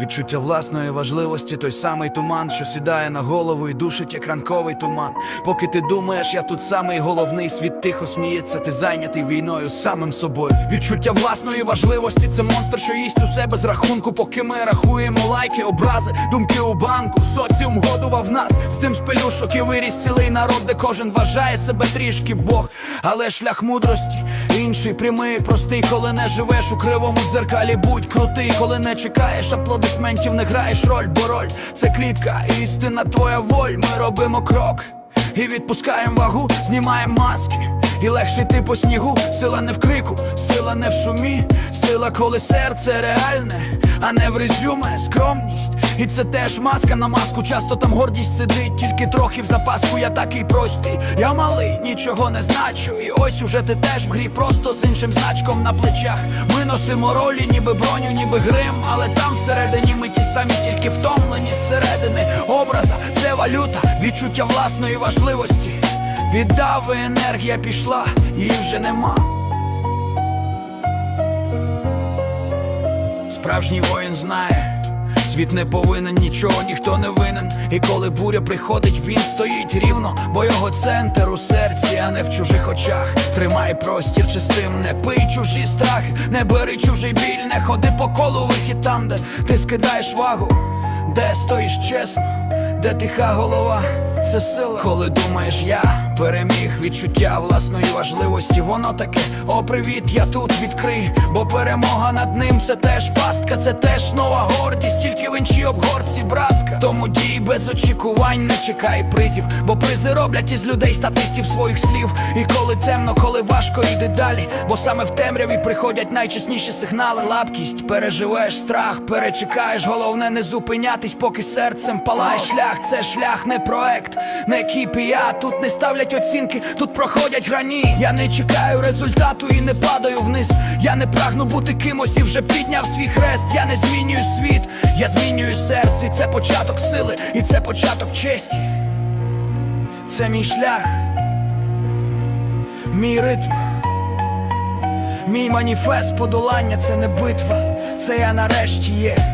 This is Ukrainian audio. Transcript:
Відчуття власної важливості, той самий туман, що сідає на голову і душить як ранковий туман. Поки ти думаєш, я тут самий головний світ тихо сміється, ти зайнятий війною самим собою. Відчуття власної важливості це монстр, що їсть у себе з рахунку, поки ми рахуємо лайки, образи, думки у банку. Соціум годував нас з тим спелюшок і виріс цілий народ, де кожен вважає себе трішки Бог, але шлях мудрості інший прямий, простий, коли не живеш у кривому дзеркалі, будь крутий, коли не чекаєш аплодисментів, не граєш роль, бо роль це клітка, істина твоя воль. Ми робимо крок і відпускаємо вагу, знімаємо маски. І легше йти по снігу, сила не в крику, сила не в шумі, сила, коли серце реальне, а не в резюме, скромність. І це теж маска на маску, часто там гордість сидить, тільки трохи в запаску, я такий простий. Я малий, нічого не значу. І ось уже ти теж в грі, просто з іншим значком на плечах. Ми носимо ролі, ніби броню, ніби грим, але там всередині ми ті самі, тільки втомлені зсередини. Образа це валюта, відчуття власної важливості. Віддав енергія пішла, її вже нема. Справжній воїн знає. Світ не повинен, нічого ніхто не винен. І коли буря приходить, він стоїть рівно, бо його центр у серці, а не в чужих очах. Тримай простір чистим, не пий чужі страхи, не бери чужий біль, не ходи по колу вихід там, де ти скидаєш вагу, де стоїш чесно, де тиха голова, це сила. Коли думаєш, я переміг відчуття власної важливості, воно таке, о, привіт, я тут відкрий, бо перемога над ним це теж пастка, це теж нова гордість, тільки в іншій обгорці, братка. Тому дій без очікувань, не чекай призів, бо призи роблять із людей статистів своїх слів. І коли темно, коли важко, йди далі, бо саме в темряві приходять найчесніші сигнали. Слабкість, переживеш страх, перечекаєш, головне не зупинятись, поки серцем палає шлях. Це шлях, не проект, не KPI, Тут не ставлять оцінки, тут проходять грані. Я не чекаю результату і не падаю вниз. Я не прагну бути кимось і вже підняв свій хрест. Я не змінюю світ, я змінюю серце. І Це початок сили, і це початок честі. Це мій шлях, мій ритм. Мій маніфест подолання це не битва, це я нарешті є.